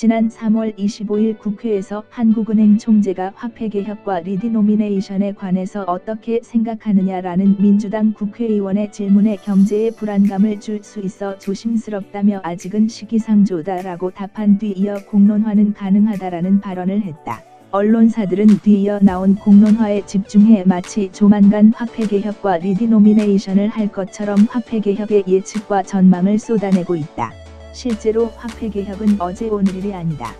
지난 3월 25일 국회에서 한국은행 총재가 화폐개혁과 리디노미네이션에 관해서 어떻게 생각하느냐라는 민주당 국회의원의 질문에 경제에 불안감을 줄 수 있어 조심스럽다며 아직은 시기상조다라고 답한 뒤 이어 공론화는 가능하다라는 발언을 했다. 언론사들은 뒤이어 나온 공론화에 집중해 마치 조만간 화폐개혁과 리디노미네이션을 할 것처럼 화폐개혁의 예측과 전망을 쏟아내고 있다. 실제로 화폐개혁은 어제 오늘일이 아니다.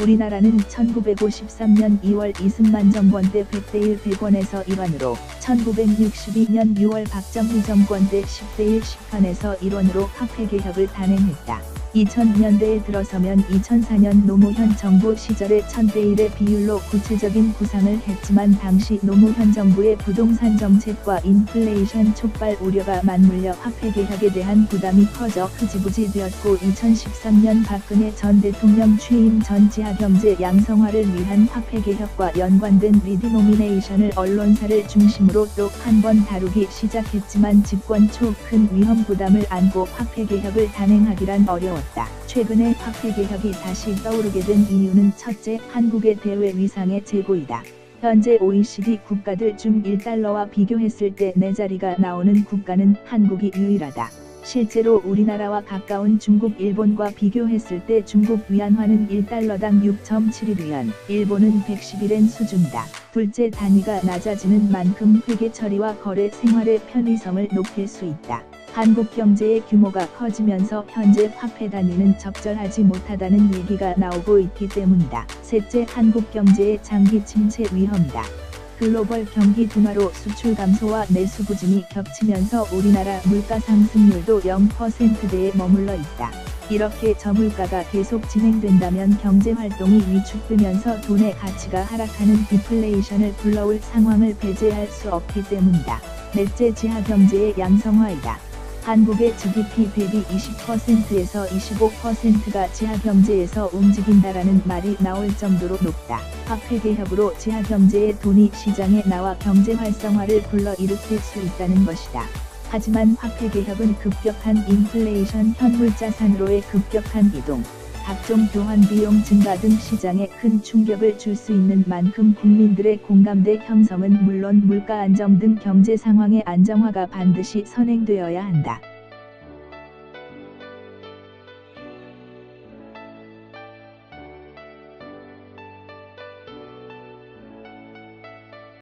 우리나라는 1953년 2월 이승만 정권 때 100대 1 100원에서 1원으로 1962년 6월 박정희 정권 때 10대 1 10원에서 1원으로 화폐개혁을 단행했다. 2000년대에 들어서면 2004년 노무현 정부 시절에 1000대1의 비율로 구체적인 구상을 했지만 당시 노무현 정부의 부동산 정책과 인플레이션 촉발 우려가 맞물려 화폐개혁에 대한 부담이 커져 흐지부지 되었고 2013년 박근혜 전 대통령 취임 전 지하경제 양성화를 위한 화폐개혁과 연관된 리디노미네이션을 언론사를 중심으로 또 한 번 다루기 시작했지만 집권 초 큰 위험 부담을 안고 화폐개혁을 단행하기란. 있다. 최근에 화폐 개혁이 다시 떠오르게 된 이유는 첫째, 한국의 대외 위상의 제고이다. 현재 OECD 국가들 중 1달러와 비교했을 때네 자리가 나오는 국가는 한국이 유일하다. 실제로 우리나라와 가까운 중국 일본과 비교했을 때 중국 위안화는 1달러당 6.71위안, 일본은 111엔 수준이다. 둘째 단위가 낮아지는 만큼 회계 처리와 거래 생활의 편의성을 높일 수 있다. 한국 경제의 규모가 커지면서 현재 화폐 단위는 적절하지 못하다는 얘기가 나오고 있기 때문이다. 셋째 한국 경제의 장기 침체 위험이다. 글로벌 경기 둔화로 수출 감소와 내수 부진이 겹치면서 우리나라 물가 상승률도 0%대에 머물러 있다. 이렇게 저물가가 계속 진행된다면 경제 활동이 위축되면서 돈의 가치가 하락하는 디플레이션을 불러올 상황을 배제할 수 없기 때문이다. 넷째 지하 경제의 양성화이다. 한국의 GDP 대비 20%에서 25%가 지하경제에서 움직인다라는 말이 나올 정도로 높다. 화폐개혁으로 지하경제의 돈이 시장에 나와 경제 활성화를 불러일으킬 수 있다는 것이다. 하지만 화폐개혁은 급격한 인플레이션 현물자산으로의 급격한 이동, 각종 교환 비용 증가 등 시장에 큰 충격을 줄 수 있는 만큼 국민들의 공감대 형성은 물론 물가 안정 등 경제 상황의 안정화가 반드시 선행되어야 한다.